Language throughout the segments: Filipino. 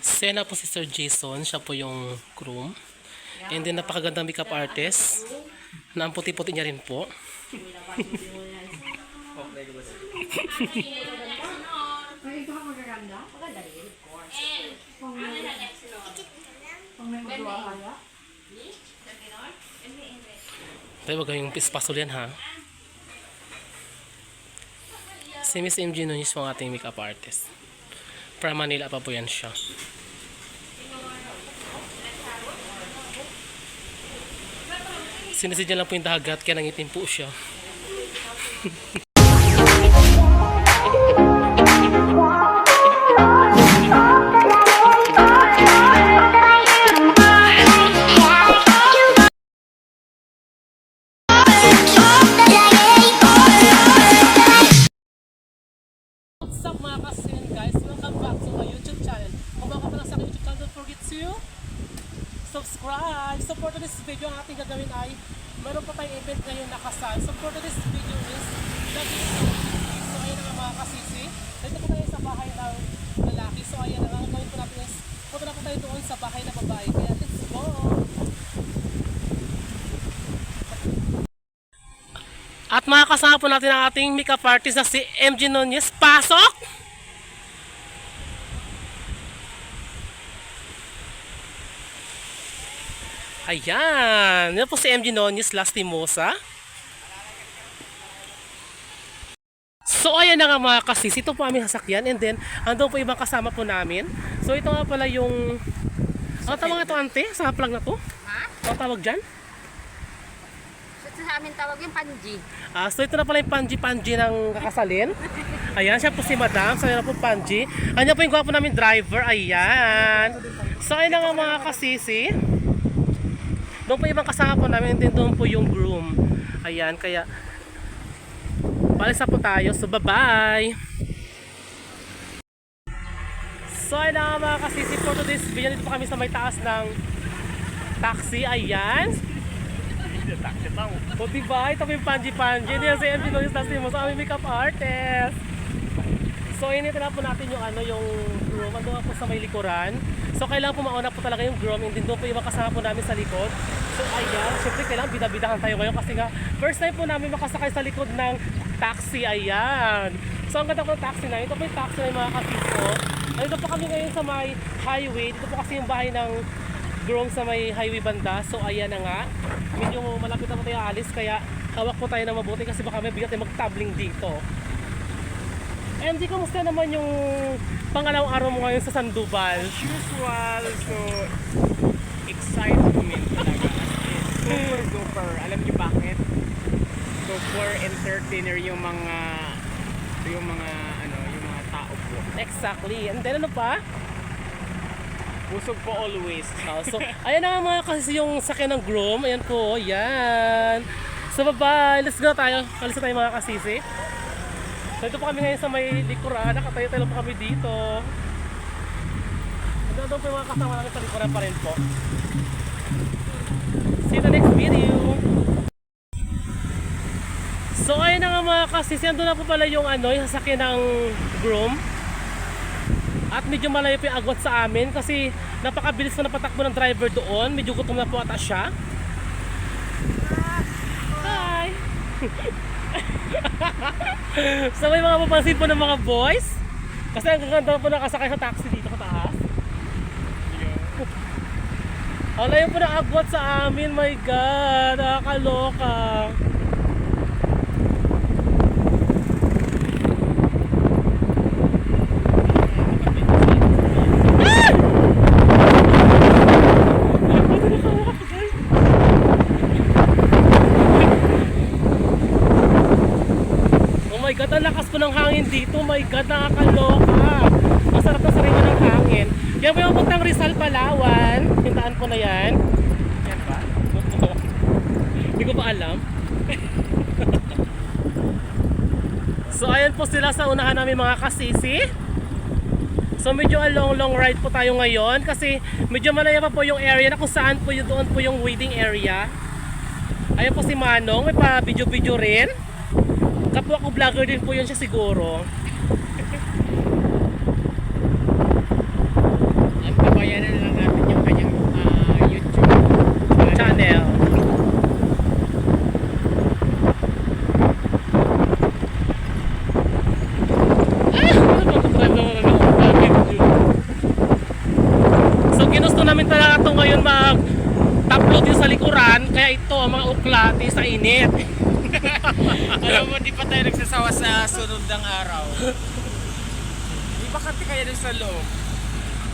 Sena po si Sir Jason, siya po yung groom. And then napakagandang makeup artist. Na ang puti-puti niya rin po. May iba ka magaganda? Maganda rin, of course. Pang, pang may magwawala? Tayo wag kayong pispasol yan ha. Si Miss MG Nunez po ang ating makeup artist. From Manila pa po yan siya. Sinisidyan lang po yung dagat kaya nangitim po siya. subscribe. So for today's video, ang ating gagawin ay meron pa tayong event ngayon na kasal. So today's video is the So ayun na nga mga kasisi. Dito po tayo sa bahay ng lalaki. So ayan na nga, ang gawin po natin is punta na po tayo doon sa bahay ng babae. Kaya let's go! At makakasama po natin ang ating makeup artist na si MG Nunez. Pasok! Ayan! Yan po si MG Nunez Lastimosa. So ayan na nga mga kasis, ito po aming sasakyan and then andun po ibang kasama po namin. So ito nga pala yung... Ano tawag ito ante? Sa plug na to? Ha? Ano tawag dyan? Sa, sa amin tawag yung panji. Ah, so ito na pala yung panji-panji ng kakasalin. Ayan, siya po si Madam. So ayan na po panji. Ayan po yung gwapo namin driver. Ayan. So ayan na nga mga kasisi. Doon po ibang kasama po namin. Din doon po yung groom. Ayan, kaya palisa po tayo. So bye-bye. So ayan na nga mga kasisi for today's video. Dito po kami sa may taas ng taxi. Ayan. O diba? Ito po yung Panji-Panji. Hindi yan si MG Noyes Lastimo sa aming makeup artist. So inito na po natin yung ano yung groom. Ando po sa may likuran. So kailangan po mauna po talaga yung groom. Hindi doon po yung makasama po namin sa likod. So ayan, syempre kailangan bida-bidahan tayo ngayon kasi nga first time po namin makasakay sa likod ng taxi. Ayan. So ang ganda po ng taxi na. Ito po yung taxi na yung mga kapiso. Nandito po kami ngayon sa may highway. Dito po kasi yung bahay ng groom sa may highway banda. So ayan na nga. Medyo malapit na po tayo alis kaya hawak po tayo na mabuti kasi baka may bigat tayo mag-tabling dito. And di kamusta naman yung pangalawang araw mo ngayon sa Sandoval? usual, so excitement talaga. Super duper. Alam niyo bakit? Super entertainer yung mga yung mga ano, yung mga tao po. Exactly. And then ano pa? Busog po always. Oh, so, ayan na nga mga kasi yung sakyan ng groom. Ayan po, yan. So bye-bye. Let's go tayo. Alis na tayo mga kasisi. So ito po kami ngayon sa may likuran. Nakatayo-tayo po kami dito. Doon po yung mga kasama namin sa likuran pa rin po. See the next video. So ayun na nga mga kasisi. Andun na po pala yung ano, yung sasakyan ng groom. At medyo malayo po yung agwat sa amin kasi napakabilis na patakbo ng driver doon. Medyo gutom na po ata siya. Hi! so may mga papansin po ng mga boys. Kasi ang gaganda po nakasakay sa taxi dito sa taas. Ang layo po ng agwat sa amin. My God! Nakakaloka. Oh my God, ang lakas po ng hangin dito. My God, nakakaloka. Masarap na sarili ng hangin. Yan po yung puntang Rizal, Palawan. Hintaan po na yan. Yan ba? Hindi ko pa alam. so ayan po sila sa unahan namin mga kasisi. So medyo a long long ride po tayo ngayon kasi medyo malaya pa po yung area na kung saan po yung doon po yung waiting area. Ayan po si Manong, may pa video video rin. Kapwa ko vlogger din po yun siya siguro. At pabayanan na lang natin yung kanyang ah, YouTube channel. So ginusto namin ngayon mag-upload yung sa likuran kaya ito mga ukla di sa init. Alam mo, di pa tayo nagsasawa sa sunod ng araw. Di ba kati kaya sa loob?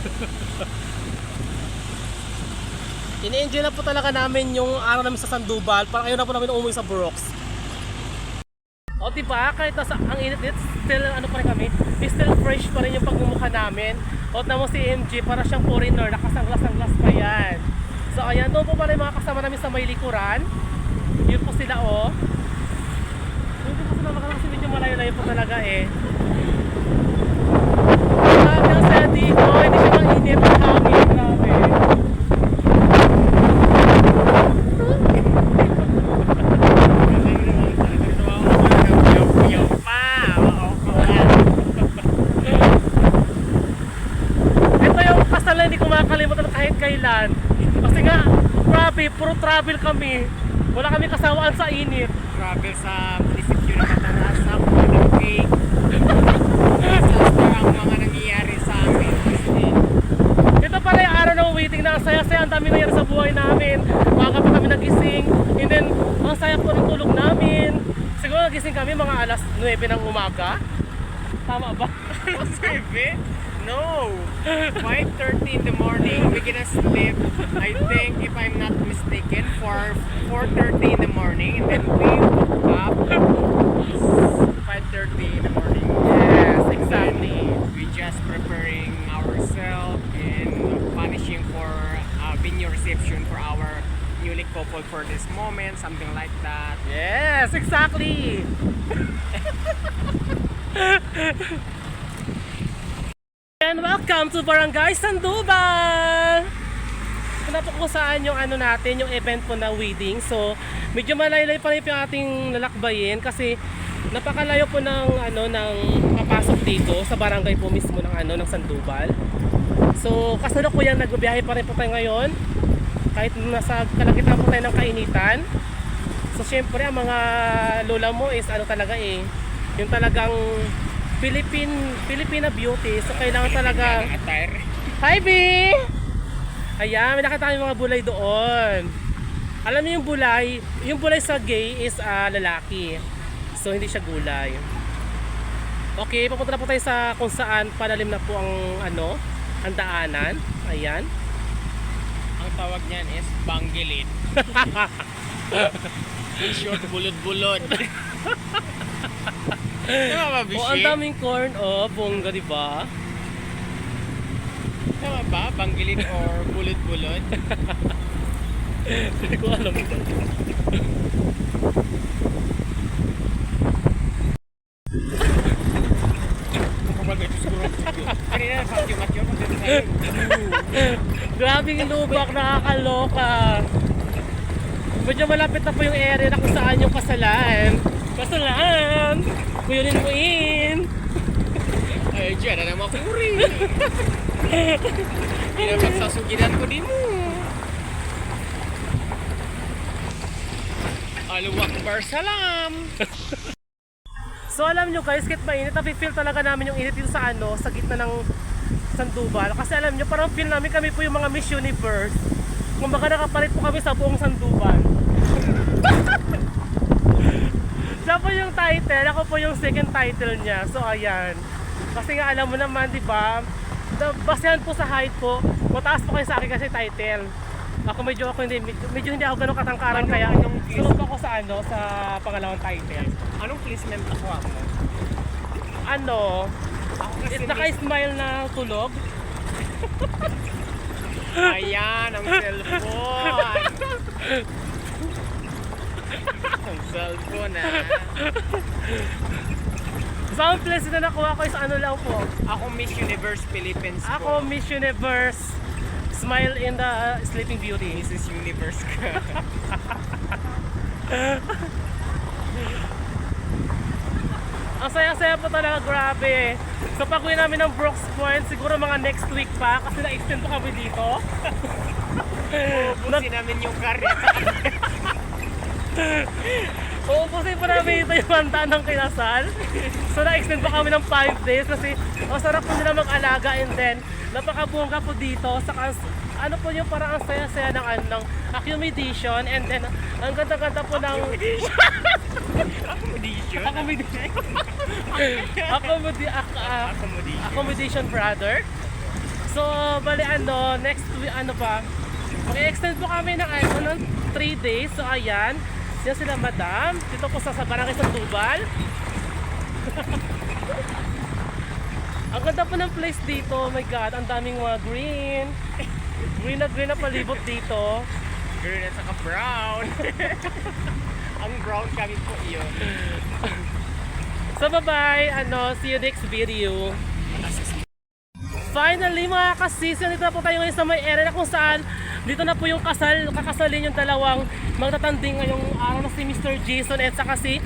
Ini-enjoy na po talaga namin yung araw namin sa Sandoval. Parang ayaw na po namin umuwi sa Brooks. O diba, kahit nasa ang init dit, still ano pa rin kami, still fresh pa rin yung pagmumukha namin. O na mo si MG, para siyang foreigner, nakasanglas-sanglas pa yan. So ayan, doon po pala yung mga kasama namin sa may likuran. Yun po sila o. Yun po sila makalakas kasi medyo malayo-layo po talaga eh. Grabe ang saya dito, hindi siya mainit ang hangin, grabe. Ito yung kasal na hindi ko makakalimutan kahit kailan. Kasi nga, grabe, puro travel kami. Wala kami kasawaan sa init. Travel sa munisipyo ng Catarasa, Puerto Cake. Disaster ang mga nangyayari sa amin. Ito pala yung araw ng waiting na dami nangyari sa buhay namin. Baka pa kami nagising. And then, ang saya po ng tulog namin. Siguro nagising kami mga alas 9 ng umaga. Tama ba? Baby? No! 5.30 in the morning, we gonna sleep, I think, if I'm not mistaken, for 4.30 in the morning, and then we woke up 5.30 in the morning. Yes, And exactly. then we just preparing ourselves and punishing for venue reception for our newly couple for this moment, something like that. Yes, exactly. And welcome to Barangay Sandoval! Kung saan yung ano natin, yung event po na wedding. So, medyo malaylay pa rin yung ating lalakbayin kasi napakalayo po ng ano ng papasok dito sa barangay po mismo ng ano ng Sandoval. So, kasalukuyang nagbibiyahe pa rin po tayo ngayon. Kahit nasa kalagitnaan po tayo ng kainitan. So syempre ang mga lola mo is ano talaga eh, yung talagang Philippine Filipina beauty. So kailangan talaga attire. Hi B! Ayan, may nakita tayong mga bulay doon. Alam niyo yung bulay, yung bulay sa gay is ah, lalaki. So hindi siya gulay. Okay, papunta na po tayo sa kung saan palalim na po ang ano, ang daanan. Ayan. Ang tawag niyan is banggilid. In short, bulod-bulod. Tama ba, Bishi? Oh, ang daming corn, oh, bongga, di ba? Tama ba? Banggilid or bulod-bulod? Hindi ko alam ito. Kumbaga, ito siguro. Kanina, patyo-matyo. Pagdating tayo. Grabing lubak, nakakaloka. Medyo malapit na po yung area na kung saan yung kasalan. Kasalan! Kuyunin mo in! Ay, dyan na naman kuri. Hindi na magsasugidan ko din mo. Aluwak bar salam. So alam nyo guys, kahit mainit, nafe-feel talaga namin yung init dito sa ano, sa gitna ng Sandoval. Kasi alam nyo, parang feel namin kami po yung mga Miss Universe. Kumbaga nakapalit po kami sa buong Sandoval. Siya po yung title, ako po yung second title niya. So ayan. Kasi nga alam mo naman, di ba? Basehan po sa height po, mataas po kayo sa akin kasi title. Ako medyo ako hindi medyo, medyo hindi ako ganun katangkaran kaya sunod ako sa ano sa pangalawang title. Anong placement nakuha mo? Ano? Ako Is naka-smile na tulog? Ayan, ang cellphone. ang cellphone ah. Place na nakuha ko is ano lang po. Ako Miss Universe Philippines Ako ko. Miss Universe Smile in the Sleeping Beauty. Mrs. Universe ka. Ang saya-saya po talaga, grabe. So pag uwi namin ng Brooks Point, siguro mga next week pa kasi na-extend po kami dito. Ubusin namin yung karya. Uubusin po namin ito yung handa ng kinasal. So na-extend pa kami ng 5 days kasi ang sarap po nila mag-alaga and then Napakabongga po dito. Saka ano po yung parang ang saya-saya ng, ano, ng accommodation and then ang ganda-ganda po ng Accommodation. accommodation. Accommodi- ah, Accommodation. accommodation brother. So, bali ano, next week, ano pa, mag-extend po kami ng ano, ng 3 days. So, ayan, yan sila madam. Dito po sa, sa Barangay Sandoval. ang ganda po ng place dito. Oh my God, ang daming mga green. Green na green na palibot dito. Girl, at saka brown. Ang brown kami po yun. So, bye-bye. Ano, see you next video. Finally mga kasisi, dito na po tayo ngayon sa may area kung saan dito na po yung kasal, kakasalin yung dalawang magtatanding ngayong araw na si Mr. Jason at saka si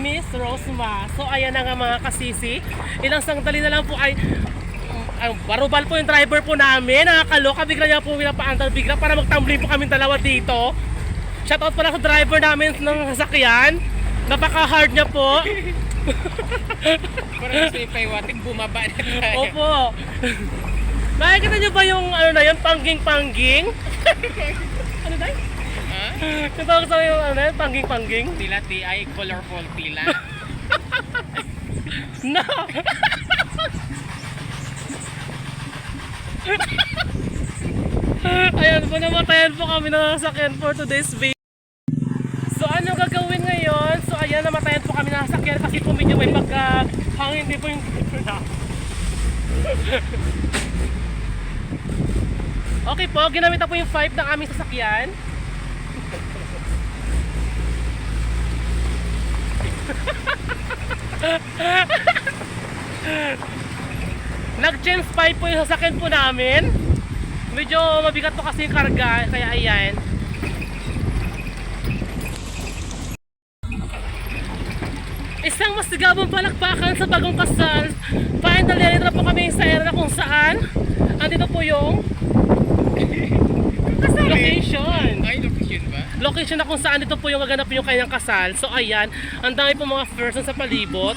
Miss Rosma. So ayan na nga mga kasisi, ilang sandali na lang po ay ang barubal po yung driver po namin, nakakaloka, bigla niya po pinapaandal bigla para magtumbling po kami dalawa dito. Shoutout pala sa driver namin ng sasakyan. Napaka-hard niya po. Parang gusto yung paiwating bumaba na tayo. Opo. Nakikita niyo ba yung ano na yun, pangging-pangging? ano na yun? Ha? Ito sa yung ano yun, pangging-pangging? Tila TI, colorful tila. No! Ayan po, namatayan po kami ng sasakyan for today's video. So ano gagawin ngayon? So ayan, sasakyan kasi po medyo may pagka hangin din po yung Okay po, ginamit na po yung 5 ng aming sasakyan. Nag-James 5 po yung sasakyan po namin. Medyo mabigat po kasi yung karga, kaya ayan. Isang masigabong palakpakan sa bagong kasal. Finally, na po kami sa area na kung saan. Andito po yung location Ay, location ba? location na kung saan dito po yung gaganap yung kanyang kasal. So ayan, ang dami po mga person sa palibot.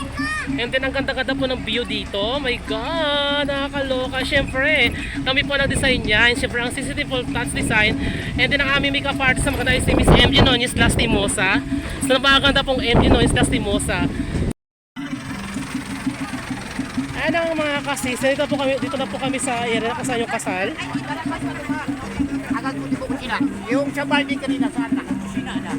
And then ang ganda-ganda po ng view dito. Oh my God, nakakaloka. Siyempre, kami po nag-design yan. Siyempre, ang full touch design. And then ang aming makeup artist sa maganda is si Miss MG Nunez Lastimosa. So napakaganda pong MG Nunez Lastimosa. Ayan ang mga kasis. Dito, po kami, dito na po kami sa area na saan yung kasal. Agad mo di ko. Yung sa baldi kanina saan na? Kusina na.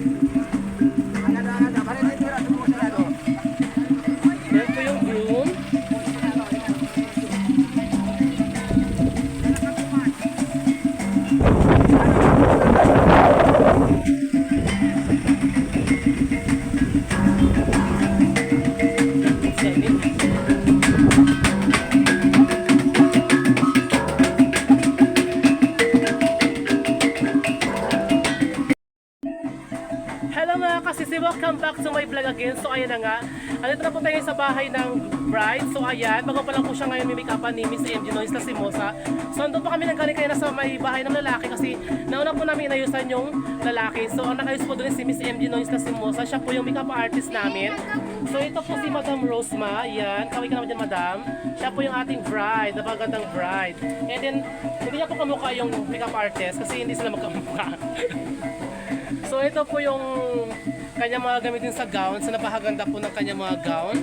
Ayan na nga, andito na po tayo sa bahay ng bride. So ayan, bago pa lang po siya ngayon may make-upan ni Miss MG Noise na si Mosa. So andun pa kami nanggaling kayo na sa may bahay ng lalaki kasi nauna po namin inayusan yung lalaki. So ang nakayos po doon si Miss MG Noise na si Mosa. Siya po yung make-up artist namin. So ito po si Madam Rosma. Ayan, kaway ka naman dyan Madam. Siya po yung ating bride, napagandang bride. And then, hindi niya po kamukha yung make-up artist kasi hindi sila magkamukha. So ito po yung kanya mga gamitin sa gown. So napakaganda po ng kanya mga gown.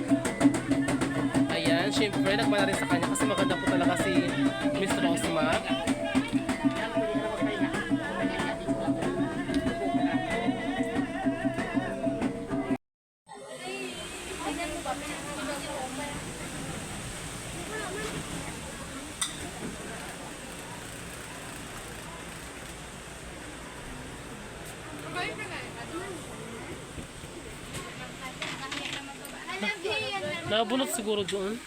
Ayan, syempre nagmana rin sa kanya kasi maganda po talaga si Miss Rosma. Nabunot siguro doon.